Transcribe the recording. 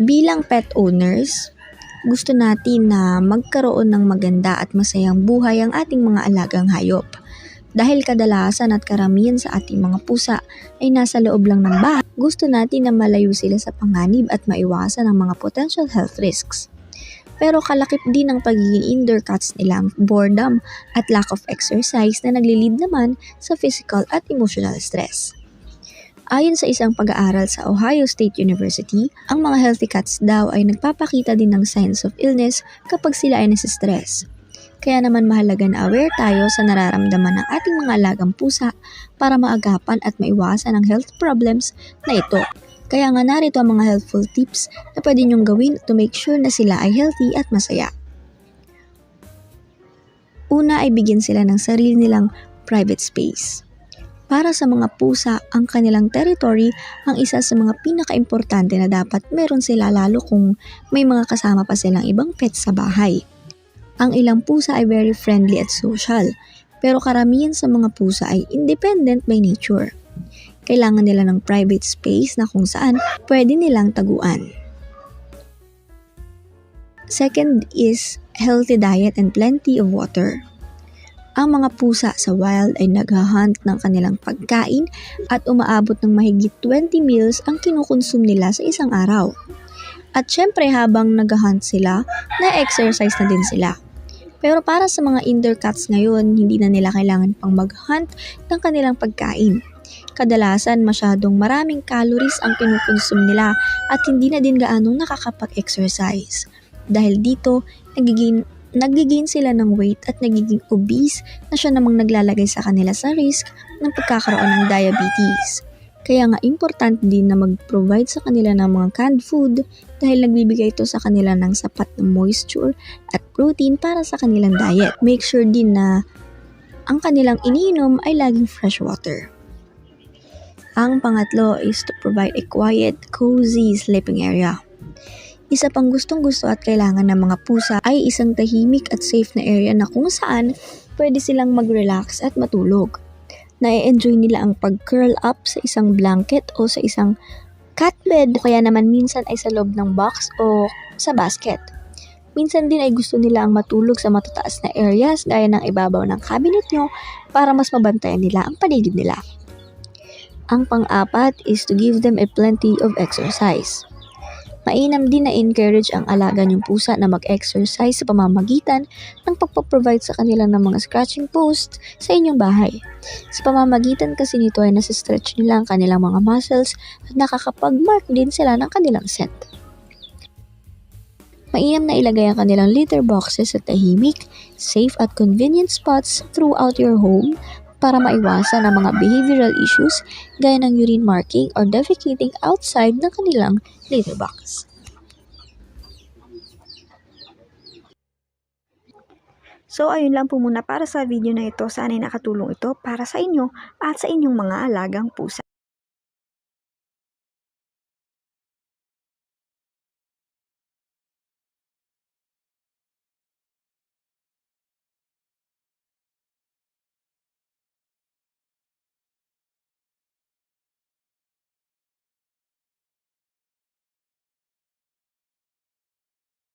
Bilang pet owners, gusto natin na magkaroon ng maganda at masayang buhay ang ating mga alagang hayop. Dahil kadalasan at karamihan sa ating mga pusa ay nasa loob lang ng bahay, gusto natin na malayo sila sa panganib at maiwasan ang mga potential health risks. Pero kalakip din ng pagiging indoor cats nila ang boredom at lack of exercise na naglilid naman sa physical at emotional stress. Ayon sa isang pag-aaral sa Ohio State University, ang mga healthy cats daw ay nagpapakita din ng signs of illness kapag sila ay nasa-stress. Kaya naman mahalaga na aware tayo sa nararamdaman ng ating mga alagang pusa para maagapan at maiwasan ang health problems na ito. Kaya nga narito ang mga helpful tips na pwede niyong gawin to make sure na sila ay healthy at masaya. Una ay bigyan sila ng sarili nilang private space. Para sa mga pusa, ang kanilang territory ang isa sa mga pinakaimportante na dapat meron sila lalo kung may mga kasama pa silang ibang pets sa bahay. Ang ilang pusa ay very friendly at social, pero karamihan sa mga pusa ay independent by nature. Kailangan nila ng private space na kung saan pwede nilang taguan. Second is healthy diet and plenty of water. Ang mga pusa sa wild ay naghahunt ng kanilang pagkain at umaabot ng mahigit 20 meals ang kinukonsum nila sa isang araw. At syempre habang naghahunt sila, na-exercise na din sila. Pero para sa mga indoor cats ngayon, hindi na nila kailangan pang mag-hunt ng kanilang pagkain. Kadalasan masyadong maraming calories ang kinukonsum nila at hindi na din gaanong nakakapag-exercise. Dahil dito, nagiging nagigain sila ng weight at nagiging obese na siya namang naglalagay sa kanila sa risk ng pagkakaroon ng diabetes. Kaya nga important din na mag-provide sa kanila ng mga canned food dahil nagbibigay ito sa kanila ng sapat na moisture at protein para sa kanilang diet. Make sure din na ang kanilang iniinom ay laging fresh water. Ang pangatlo is to provide a quiet, cozy sleeping area. Isa pang gustong gusto at kailangan ng mga pusa ay isang tahimik at safe na area na kung saan pwede silang mag-relax at matulog. Na-enjoy nila ang pag-curl up sa isang blanket o sa isang cat bed o kaya naman minsan ay sa loob ng box o sa basket. Minsan din ay gusto nila ang matulog sa matataas na areas gaya ng ibabaw ng cabinet nyo para mas mabantayan nila ang paligid nila. Ang pang-apat is to give them a plenty of exercise. Mainam din na encourage ang alaga niyong pusa na mag-exercise sa pamamagitan ng pagpaprovide sa kanila ng mga scratching post sa inyong bahay. Sa pamamagitan kasi nito ay nasa-stretch nila ang kanilang mga muscles at nakakapag-mark din sila ng kanilang scent. Mainam na ilagay ang kanilang litter boxes sa tahimik, safe at convenient spots throughout your home para maiwasan ang mga behavioral issues gaya ng urine marking or defecating outside ng kanilang litter box. So ayun lang po muna para sa video na ito. Sana ay nakatulong ito para sa inyo at sa inyong mga alagang pusa.